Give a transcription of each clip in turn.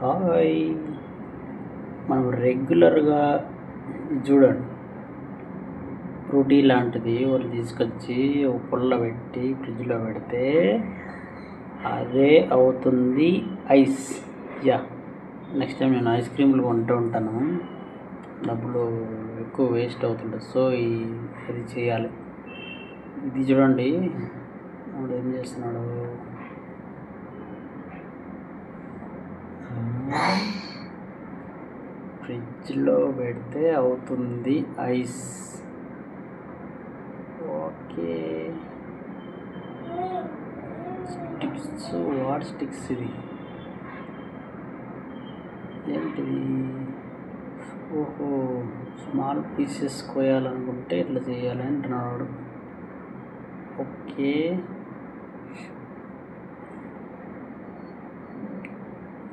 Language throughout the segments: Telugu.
హాయ్. మనం రెగ్యులర్గా చూడండి. ఫ్రూటీ లాంటిది వాళ్ళు తీసుకొచ్చి ఒక పుల్ల పెట్టి ఫ్రిడ్జ్లో పెడితే అదే అవుతుంది ఐస్. యా నెక్స్ట్ టైం నేను ఐస్ క్రీమ్లు కొంటూ ఉంటాను. డబ్బులు ఎక్కువ వేస్ట్ అవుతుంటుంది సో ఈ ఇది చేయాలి. ఇది చూడండి. వాడు ఏం చేస్తున్నాడు? ఫ్రిడ్జ్లో పెడితే అవుతుంది ice. Okay. Sticks what sticks ఇది ఏంటిది ఓహో స్మాల్ పీసెస్ కోయాలనుకుంటే ఇట్లా చేయాలి అంటున్నాడు. ఓకే.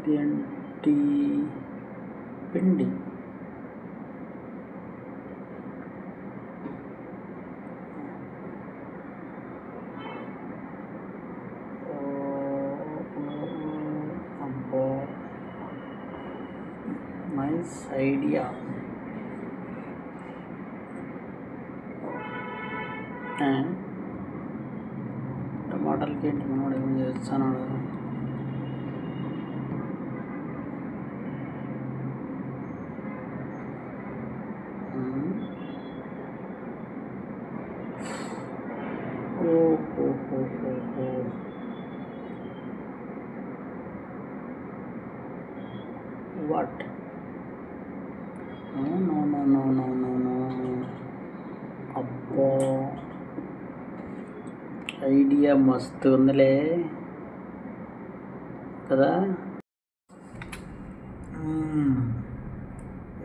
ఏంటి పిండి. అబ్బో నైస్ ఐడియా టమాటాలకి ఏంటి మనోడు ఏం చేస్తున్నాడు మ్మ్. ఓ హో హో హో హో no no no no. అబ్బో. ఐడియా మస్తు ఉందిలే. కదా?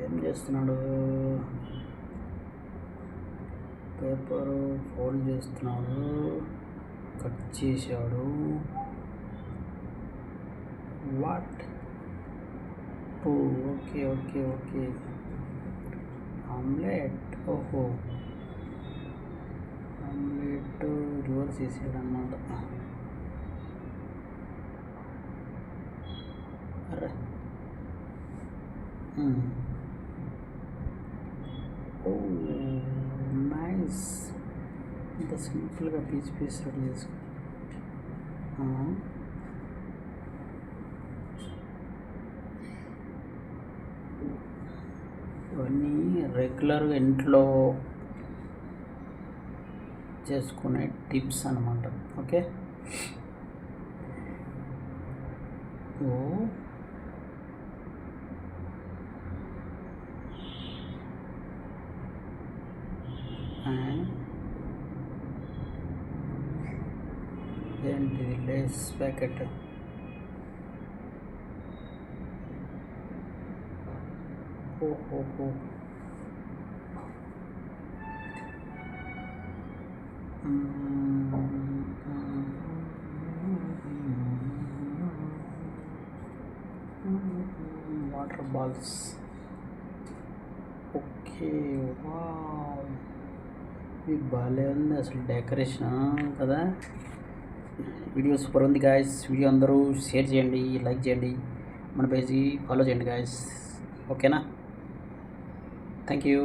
ఏం చేస్తున్నాడు? పేపరు ఫోల్డ్ చేస్తున్నాడు. చేశాడు. What oh okay okay okay. Omelette? ఓహో. ఆమ్లెట్ రివర్స్ చేసాడు అన్నమాట అరే ఓ నైస్. ఇంత సింపుల్గా పీచ్ పీస్ రెడీ చేసుకో ఇవన్నీ రెగ్యులర్గా ఇంట్లో చేసుకునే టిప్స్ అనమాట ఓకే ఓ ఏంటిది లేస్ ప్యాకెట్. ఓహోహో వాటర్ బాల్స్. ఓకే వా ఇది బాగాలే ఉంది అసలు డెకరేషన్ కదా? వీడియో సూపర్ ఉంది గాయస్ వీడియో అందరూ షేర్ చేయండి లైక్ చేయండి. మన పేజీ ఫాలో చేయండి గాయస్ ఓకేనా థ్యాంక్ యూ